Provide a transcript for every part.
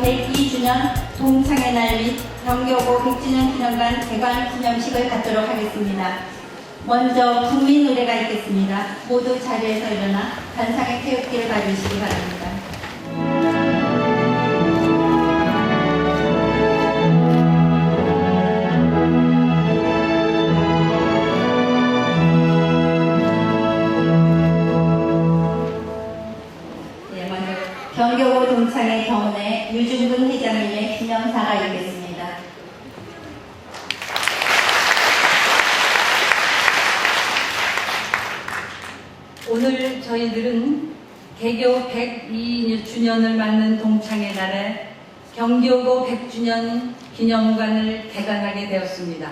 102주년 동창의 날 및 경교고 100주년 기념관 개관 기념식을 갖도록 하겠습니다. 먼저 국민 노래가 있겠습니다. 모두 자리에서 일어나 단상의 태극기를 봐주시기 바랍니다. 저희들은 개교 102주년을 맞는 동창의 날에 경교고 100주년 기념관을 개관하게 되었습니다.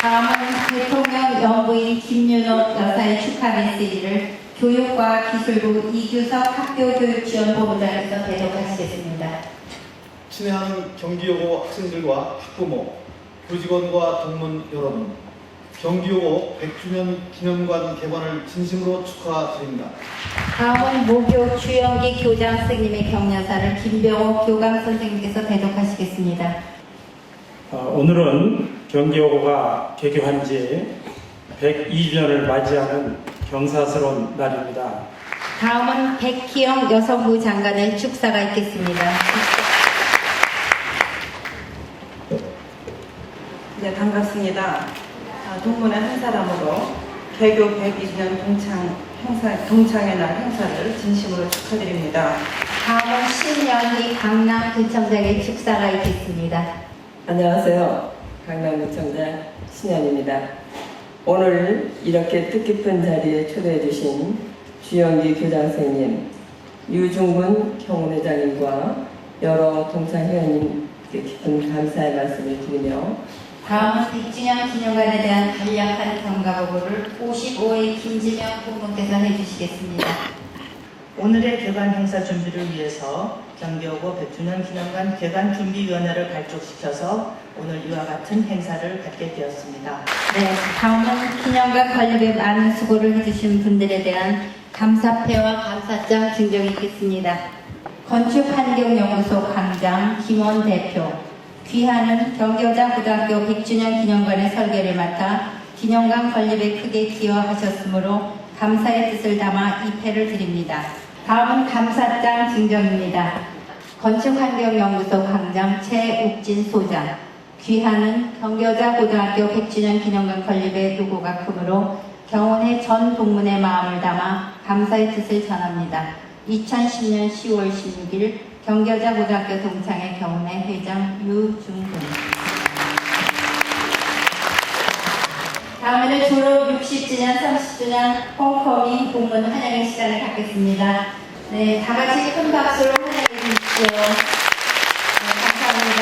다음은 대통령 연부인 김윤호 여사의 축하 메시지를 교육과 기술부 이규석 학교교육지원본부장에서 대독하시겠습니다. 친애하는 경기여고 학생들과 학부모, 교직원과 동문 여러분, 경기여고 100주년 기념관 개관을 진심으로 축하드립니다. 다음은 모교 주영기 교장 선생님의 격려사를 김병호 교감 선생님께서 대독하시겠습니다. 어, 오늘은 경기여고가 개교한 지 102주년을 맞이하는 경사스러운 날입니다. 다음은 백희영 여성부 장관의 축사가 있겠습니다. 네, 반갑습니다. 아, 동문의 한 사람으로 개교 120년 동창 행사, 동창의 날 행사를 진심으로 축하드립니다. 다음은 신연희 강남 구청장의 축사가 있겠습니다. 안녕하세요. 강남구청장 신현입니다. 오늘 이렇게 뜻깊은 자리에 초대해 주신 주영기 교장 선생님, 유중근 경훈회장님과 여러 동창 회원님께 깊은 감사의 말씀을 드리며 다음은 100주년 기념관에 대한 간략한 경과 보고를 55회 김진영 부문께서 해주시겠습니다. 오늘의 개관 행사 준비를 위해서 경기여고 100주년 기념관 개관 준비위원회를 발족시켜서 오늘 이와 같은 행사를 갖게 되었습니다. 네, 다음은 기념관 관리에 많은 수고를 해주신 분들에 대한 감사패와 감사장 증정이 있겠습니다. 건축환경연구소 광장 김원 대표, 귀하는 경교자 고등학교 100주년 기념관의 설계를 맡아 기념관 건립에 크게 기여하셨으므로 감사의 뜻을 담아 이 패를 드립니다. 다음은 감사장 증정입니다. 건축환경연구소 광장 최욱진 소장, 귀하는 경교자 고등학교 100주년 기념관 건립의 요구가 크므로 경원의 전 동문의 마음을 담아 감사의 뜻을 전합니다. 2010년 10월 16일 경교자 고등학교 동창회 경원의 회장 유중근 다음에는 졸업 60주년, 30주년 홈커밍 동문 환영의 시간을 갖겠습니다. 네, 다 같이 큰 박수로 환영해 주십시오. 네, 감사합니다.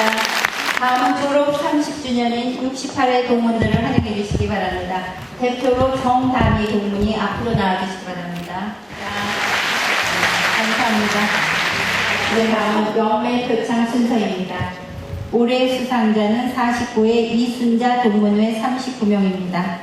다음은 졸업 30주년인 68회 동문들을 환영해 주시기 바랍니다. 대표로 정다미 동문이 앞으로 나와 주시기 바랍니다. 자, 감사합니다. 네, 다음은 영매 표창 순서입니다. 올해 수상자는 49회 이순자 동문회 39명입니다.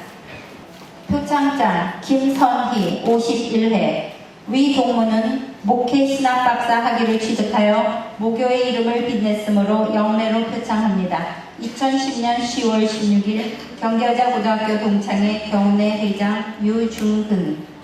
표창장 김선희 51회 위 동문은 목회 신학 박사 학위를 취득하여 모교의 이름을 빛냈으므로 영매로 표창합니다. 2010년 10월 16일 경기여자 고등학교 동창회 경운회 회장 유중근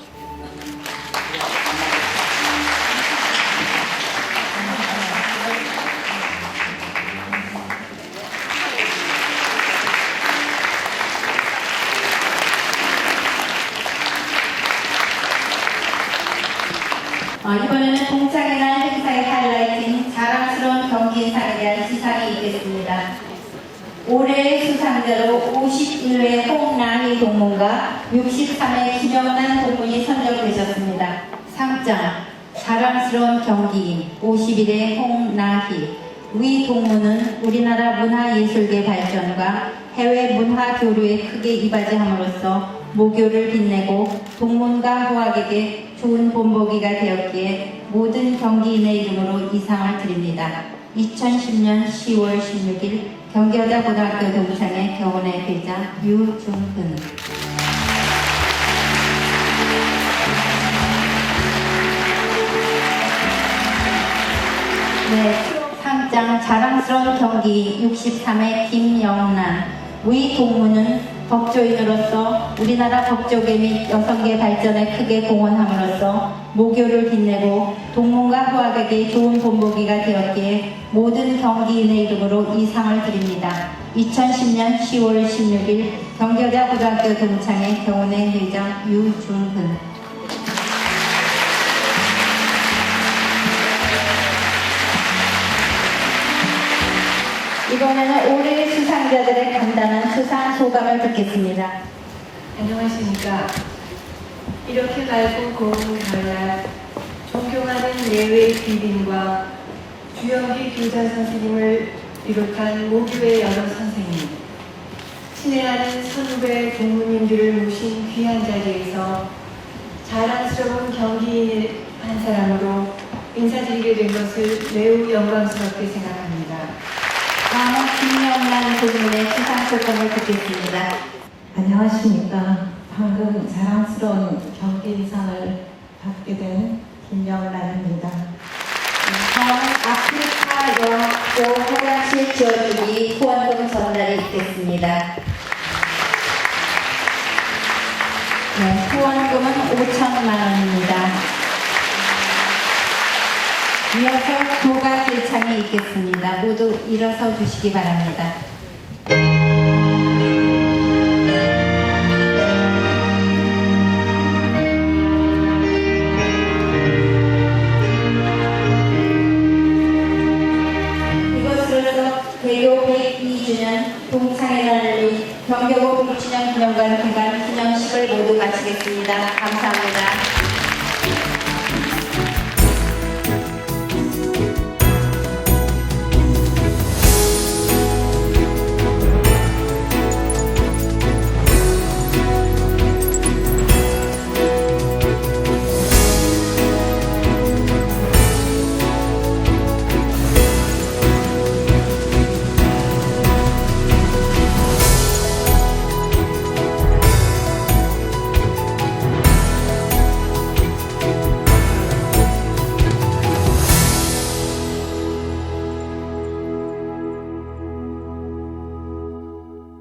어, 이번에는 동창회 날 행사의 하이라이트인 자랑스러운 경기 인상에 대한 시상이 있겠습니다. 올해 수상자로 51회 홍나희 동문과 63회 김영란 동문이 선정되셨습니다. 상장 자랑스러운 경기인 51회 홍나희 위 동문은 우리나라 문화예술계 발전과 해외 문화 교류에 크게 이바지함으로써 모교를 빛내고 동문과 후학에게 좋은 본보기가 되었기에 모든 경기인의 이름으로 이상을 드립니다. 2010년 10월 16일 경기여자 고등학교 동창회 경원회 회장 유중근 네, 상장 자랑스러운 경기 63회 김영란 위 동무는 법조인으로서 우리나라 법조계 및 여성계 발전에 크게 공헌함으로써 모교를 빛내고 동문과 후학에게 좋은 본보기가 되었기에 모든 경기인의 이름으로 이 상을 드립니다. 2010년 10월 16일 경기여자 고등학교 동창회 경원회 회장 유중근 이번에는 올해의 수상자들의 간단한 수상 소감을 듣겠습니다. 안녕하십니까. 이렇게 밝고 고운 가을날 존경하는 예외 귀빈과 주영기 교장 선생님을 비롯한 모교의 여러 선생님, 친애하는 선후배 동무님들을 모신 귀한 자리에서 자랑스러운 경기인 한 사람으로 인사드리게 된 것을 매우 영광스럽게 생각합니다. 김영란 고문의 수상 소감을 듣겠습니다. 안녕하십니까. 방금 자랑스러운 경기상을 받게 된 김영란입니다. 다음은 아프리카 영학교 화장실 지어주기 후원금 전달이 있겠습니다. 네, 후원금은 5천만 원입니다. 이어서 길창이 있겠습니다. 모두 일어서 주시기 바랍니다. 이것으로서 대교 102주년 동창회 날을 경교고 100주년 기념관 개관 기념식을 모두 마치겠습니다. 감사합니다.